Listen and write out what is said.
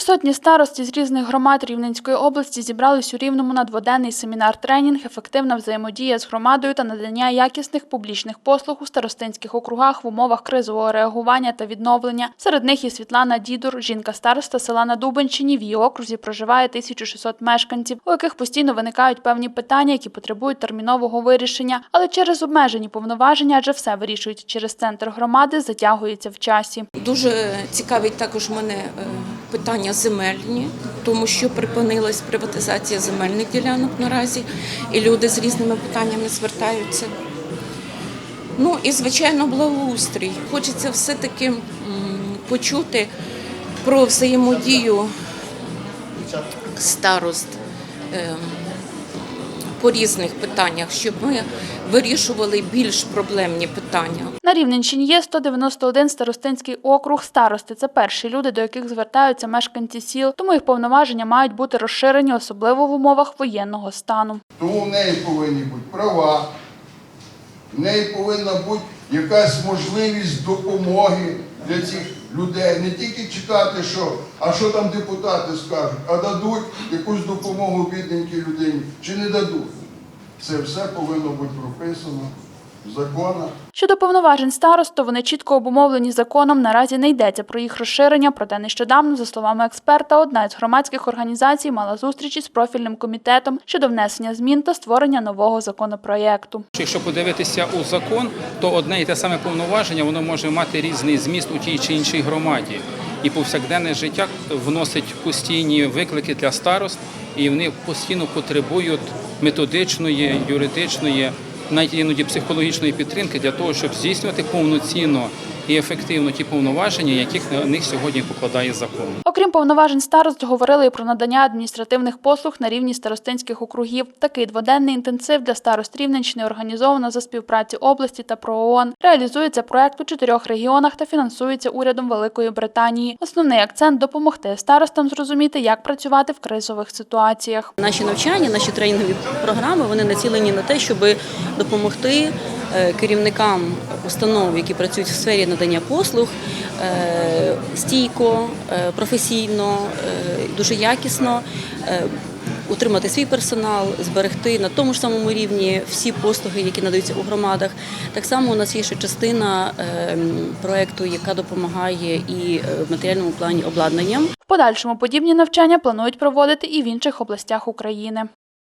Півсотні старостів з різних громад Рівненської області зібрались у Рівному на дводенний семінар-тренінг «Ефективна взаємодія з громадою та надання якісних публічних послуг у старостинських округах в умовах кризового реагування та відновлення». Серед них є Світлана Дідур, жінка-староста села на Дубенщині. В її окрузі проживає 1600 мешканців, у яких постійно виникають певні питання, які потребують термінового вирішення. Але через обмежені повноваження, адже все вирішують через центр громади, затягується в часі. Дуже цікавить також мене е, питання земельні, тому що припинилась приватизація земельних ділянок наразі, і люди з різними питаннями звертаються. Ну і звичайно, благоустрій. Хочеться все-таки почути про взаємодію старост е, по різних питаннях, щоб ми вирішували більш проблемні питання. На Рівненщині є 191 старостинський округ старости. Це перші люди, до яких звертаються мешканці сіл, тому їх повноваження мають бути розширені, особливо в умовах воєнного стану. Тому в неї повинні бути права, в неї повинна бути якась можливість допомоги для цих людей. Не тільки чекати, що, а що там депутати скажуть, а дадуть якусь допомогу бідненькій людині чи не дадуть. Це все повинно бути прописано в законах. Щодо повноважень старост, то вони чітко обумовлені законом. Наразі не йдеться про їх розширення. Проте нещодавно, за словами експерта, одна із громадських організацій мала зустрічі з профільним комітетом щодо внесення змін та створення нового законопроєкту. Якщо подивитися у закон, то одне і те саме повноваження воно може мати різний зміст у тій чи іншій громаді. І повсякденне життя вносить постійні виклики для старост, і вони постійно потребують методичної, юридичної, навіть іноді психологічної підтримки для того, щоб здійснювати повноцінно і ефективно ті повноваження, яких на них сьогодні покладає закон. Окрім повноважень старост, говорили і про надання адміністративних послуг на рівні старостинських округів. Такий дводенний інтенсив для старост Рівненщини організовано за співпраці області та ПРООН. Реалізується проект у чотирьох регіонах та фінансується урядом Великої Британії. Основний акцент допомогти старостам зрозуміти, як працювати в кризових ситуаціях. Наші навчання, наші тренінгові програми вони націлені на те, щоб допомогти керівникам установ, які працюють в сфері надання послуг, е, стійко, е, професійно, е, дуже якісно. е, Утримати свій персонал, зберегти на тому ж самому рівні всі послуги, які надаються у громадах. Так само у нас є ще частина е, проекту, яка допомагає і е, в матеріальному плані обладнанням. В подальшому подібні навчання планують проводити і в інших областях України.